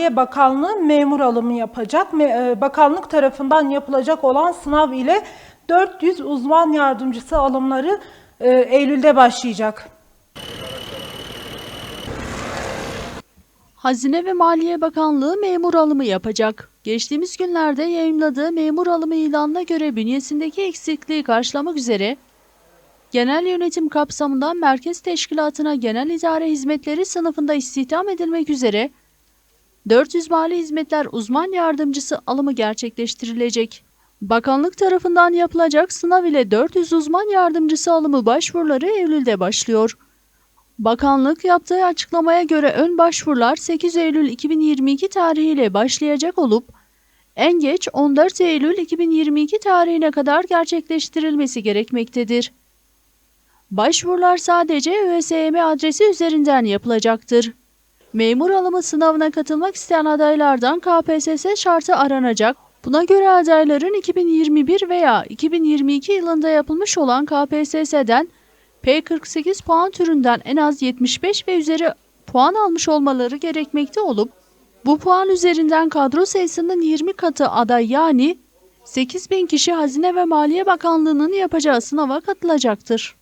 Maliye Bakanlığı memur alımı yapacak. E, Bakanlık tarafından yapılacak olan sınav ile 400 uzman yardımcısı alımları e, Eylül'de başlayacak. Hazine ve Maliye Bakanlığı memur alımı yapacak. Geçtiğimiz günlerde yayımladığı memur alımı ilanına göre bünyesindeki eksikliği karşılamak üzere genel yönetim kapsamından merkez teşkilatına genel idare hizmetleri sınıfında istihdam edilmek üzere 400 mali hizmetler uzman yardımcısı alımı gerçekleştirilecek. Bakanlık tarafından yapılacak sınav ile 400 uzman yardımcısı alımı başvuruları Eylül'de başlıyor. Bakanlık yaptığı açıklamaya göre ön başvurular 8 Eylül 2022 tarihiyle başlayacak olup en geç 14 Eylül 2022 tarihine kadar gerçekleştirilmesi gerekmektedir. Başvurular sadece ÖSYM adresi üzerinden yapılacaktır. Memur alımı sınavına katılmak isteyen adaylardan KPSS şartı aranacak. Buna göre adayların 2021 veya 2022 yılında yapılmış olan KPSS'den P48 puan türünden en az 75 ve üzeri puan almış olmaları gerekmekte olup bu puan üzerinden kadro sayısının 20 katı aday yani 8000 kişi Hazine ve Maliye Bakanlığı'nın yapacağı sınava katılacaktır.